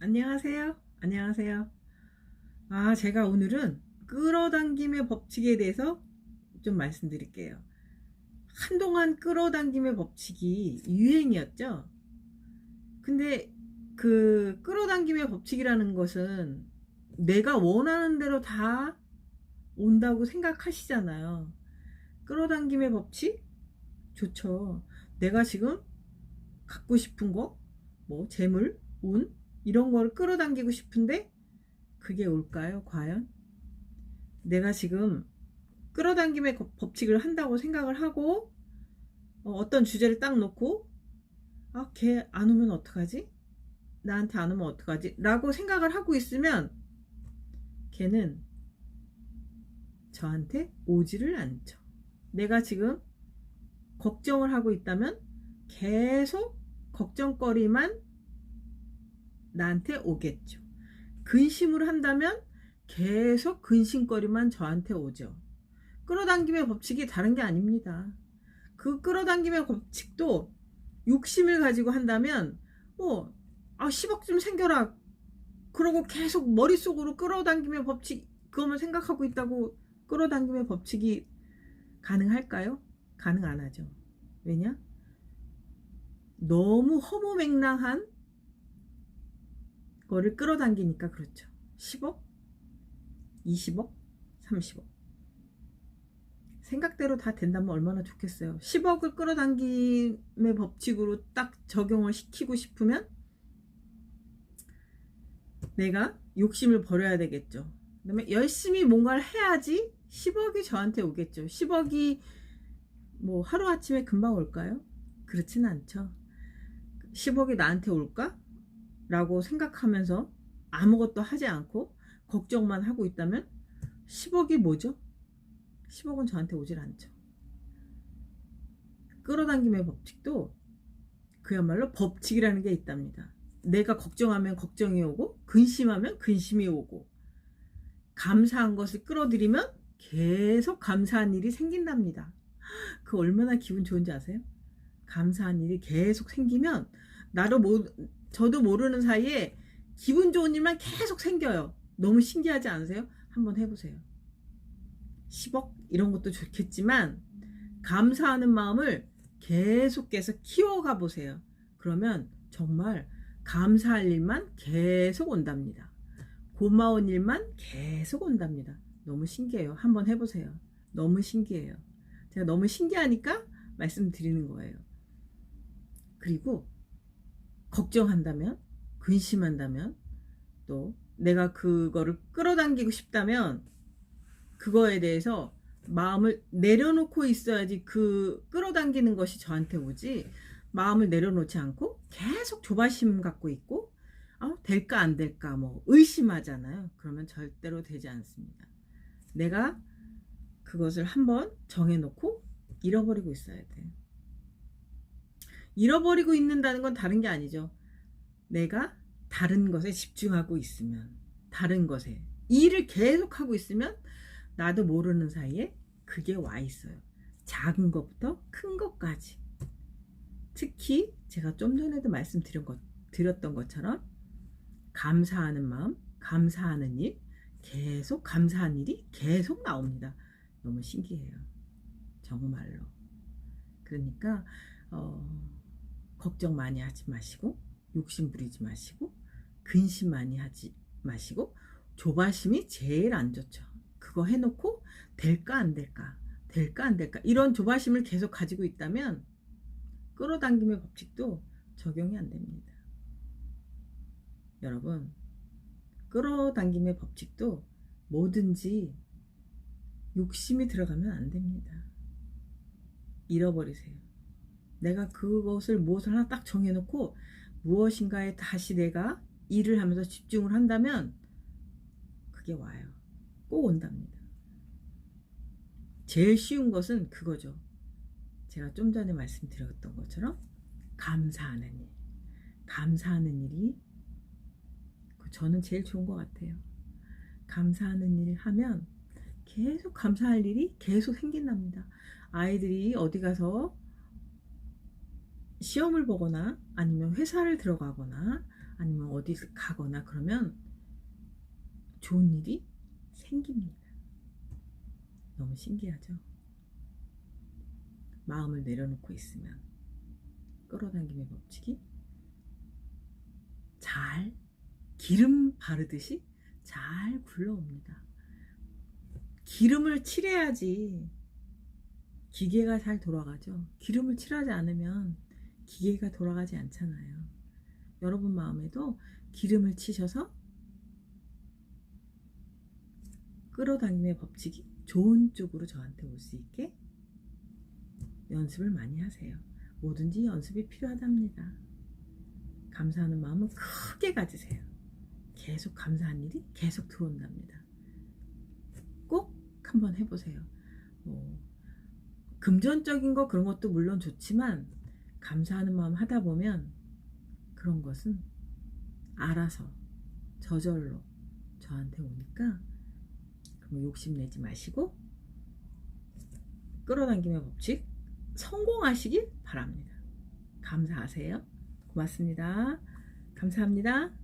안녕하세요. 안녕하세요. 아, 제가 오늘은 끌어당김의 법칙에 대해서 좀 말씀드릴게요. 한동안 끌어당김의 법칙이 유행이었죠. 근데 그 끌어당김의 법칙이라는 것은 내가 원하는 대로 다 온다고 생각하시잖아요. 끌어당김의 법칙? 좋죠. 내가 지금 갖고 싶은 거, 뭐, 재물, 운, 이런 거를 끌어당기고 싶은데, 그게 올까요, 과연? 내가 지금 끌어당김의 거- 법칙을 한다고 생각을 하고, 어, 떤 주제를 딱 놓고, 아, 걔 안 오면 어떡하지? 나한테 안 오면 어떡하지? 라고 생각을 하고 있으면, 걔는 저한테 오지를 않죠. 내가 지금 걱정을 하고 있다면 계속 걱정거리만 나한테 오겠죠. 근심을 한다면 계속 근심거리만 저한테 오죠. 끌어당김의 법칙이 다른 게 아닙니다. 그 끌어당김의 법칙도 욕심을 가지고 한다면 뭐, 아, 10억 좀 생겨라. 그러고 계속 머릿속으로 끌어당김의 법칙, 그것만 생각하고 있다고 끌어당김의 법칙이 가능할까요? 가능 안 하죠. 왜냐? 너무 허무맹랑한 거를 끌어당기니까 그렇죠. 10억? 20억? 30억. 생각대로 다 된다면 얼마나 좋겠어요. 10억을 끌어당김의 법칙으로 딱 적용을 시키고 싶으면 내가 욕심을 버려야 되겠죠. 그 다음에 열심히 뭔가를 해야지 10억이 저한테 오겠죠. 10억이 뭐 하루아침에 금방 올까요? 그렇진 않죠. 10억이 나한테 올까? 라고 생각하면서 아무것도 하지 않고 걱정만 하고 있다면 10억이 뭐죠? 10억은 저한테 오질 않죠. 끌어당김의 법칙도 그야말로 법칙이라는 게 있답니다. 내가 걱정하면 걱정이 오고 근심하면 근심이 오고 감사한 것을 끌어들이면 계속 감사한 일이 생긴답니다. 그 얼마나 기분 좋은지 아세요? 감사한 일이 계속 생기면 나도 모, 저도 모르는 사이에 기분 좋은 일만 계속 생겨요. 너무 신기하지 않으세요? 한번 해보세요. 10억 이런 것도 좋겠지만 감사하는 마음을 계속해서 키워가 보세요. 그러면 정말 감사할 일만 계속 온답니다. 고마운 일만 계속 온답니다. 너무 신기해요. 한번 해보세요. 너무 신기해요. 제가 너무 신기하니까 말씀드리는 거예요. 그리고 걱정한다면, 근심한다면, 또 내가 그거를 끌어당기고 싶다면, 그거에 대해서 마음을 내려놓고 있어야지 그 끌어당기는 것이 저한테 오지, 마음을 내려놓지 않고 계속 조바심 갖고 있고, 어, 될까 안 될까 뭐 의심하잖아요. 그러면 절대로 되지 않습니다. 내가 그것을 한번 정해놓고 잃어버리고 있어야 돼요. 잃어버리고 있는다는 건 다른 게 아니죠. 내가 다른 것에 집중하고 있으면, 다른 것에 일을 계속하고 있으면 나도 모르는 사이에 그게 와 있어요. 작은 것부터 큰 것까지. 특히 제가 좀 전에도 말씀드린 것, 드렸던 것처럼 감사하는 마음, 감사하는 일, 계속 감사한 일이 계속 나옵니다. 너무 신기해요. 정말로. 그러니까 어, 걱정 많이 하지 마시고 욕심 부리지 마시고 근심 많이 하지 마시고 조바심이 제일 안 좋죠. 그거 해놓고 될까 안 될까 될까 안 될까 이런 조바심을 계속 가지고 있다면 끌어당김의 법칙도 적용이 안 됩니다. 여러분 끌어당김의 법칙도 뭐든지 욕심이 들어가면 안 됩니다. 잃어버리세요. 내가 그것을 무엇을 하나 딱 정해놓고 무엇인가에 다시 내가 일을 하면서 집중을 한다면 그게 와요. 꼭 온답니다. 제일 쉬운 것은 그거죠. 제가 좀 전에 말씀드렸던 것처럼 감사하는 일. 감사하는 일이 그 저는 제일 좋은 것 같아요. 감사하는 일을 하면 계속 감사할 일이 계속 생긴답니다. 아이들이 어디 가서 시험을 보거나 아니면 회사를 들어가거나 아니면 어디 가거나 그러면 좋은 일이 생깁니다. 너무 신기하죠? 마음을 내려놓고 있으면 끌어당김의 법칙이 잘 기름 바르듯이 잘 굴러옵니다. 기름을 칠해야지 기계가 잘 돌아가죠. 기름을 칠하지 않으면 기계가 돌아가지 않잖아요. 여러분 마음에도 기름을 치셔서 끌어당김의 법칙이 좋은 쪽으로 저한테 올 수 있게 연습을 많이 하세요. 뭐든지 연습이 필요하답니다. 감사하는 마음은 크게 가지세요. 계속 감사한 일이 계속 들어온답니다. 꼭 한번 해보세요. 뭐, 금전적인 거 그런 것도 물론 좋지만 감사하는 마음 하다 보면 그런 것은 알아서 저절로 저한테 오니까 그럼 욕심내지 마시고 끌어당김의 법칙 성공하시길 바랍니다. 감사하세요. 고맙습니다. 감사합니다.